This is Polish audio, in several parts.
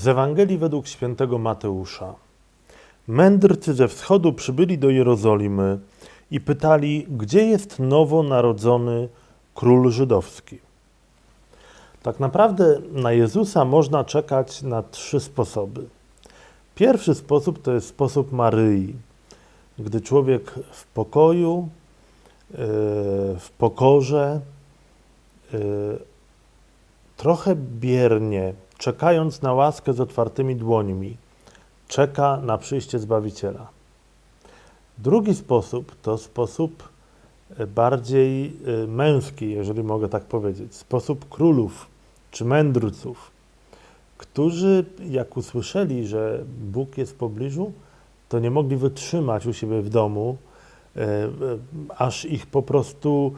Z Ewangelii według świętego Mateusza. Mędrcy ze wschodu przybyli do Jerozolimy i pytali, gdzie jest nowonarodzony król żydowski. Tak naprawdę na Jezusa można czekać na trzy sposoby. Pierwszy sposób to jest sposób Maryi, gdy człowiek w pokoju, yy, w pokorze, yy, trochę biernie, czekając na łaskę z otwartymi dłońmi, czeka na przyjście Zbawiciela. Drugi sposób to sposób e, bardziej e, męski, jeżeli mogę tak powiedzieć, sposób królów czy mędrców, którzy jak usłyszeli, że Bóg jest w pobliżu, to nie mogli wytrzymać u siebie w domu, e, aż ich po prostu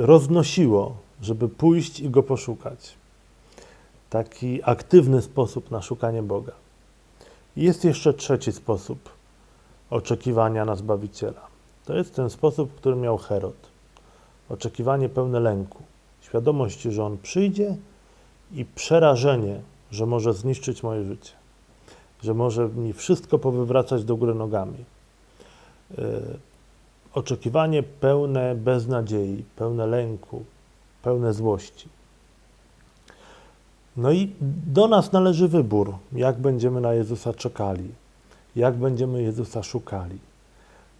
roznosiło, żeby pójść i go poszukać. Taki aktywny sposób na szukanie Boga. Jest jeszcze trzeci sposób oczekiwania na Zbawiciela. To jest ten sposób, który miał Herod. Oczekiwanie pełne lęku, świadomość, że on przyjdzie i przerażenie, że może zniszczyć moje życie, że może mi wszystko powywracać do góry nogami. Yy, oczekiwanie pełne beznadziei, pełne lęku, pełne złości. No i do nas należy wybór, jak będziemy na Jezusa czekali, jak będziemy Jezusa szukali.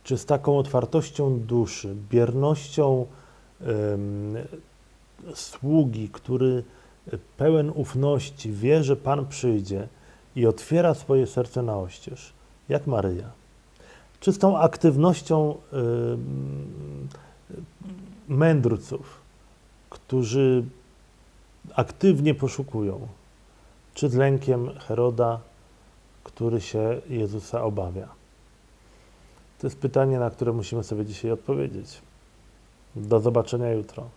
Czy z taką otwartością duszy, biernością em, sługi, który pełen ufności wie, że Pan przyjdzie i otwiera swoje serce na oścież, jak Maryja. Czy z tą aktywnością em, mędrców, którzy aktywnie poszukują, czy z lękiem Heroda, który się Jezusa obawia? To jest pytanie, na które musimy sobie dzisiaj odpowiedzieć. Do zobaczenia jutro.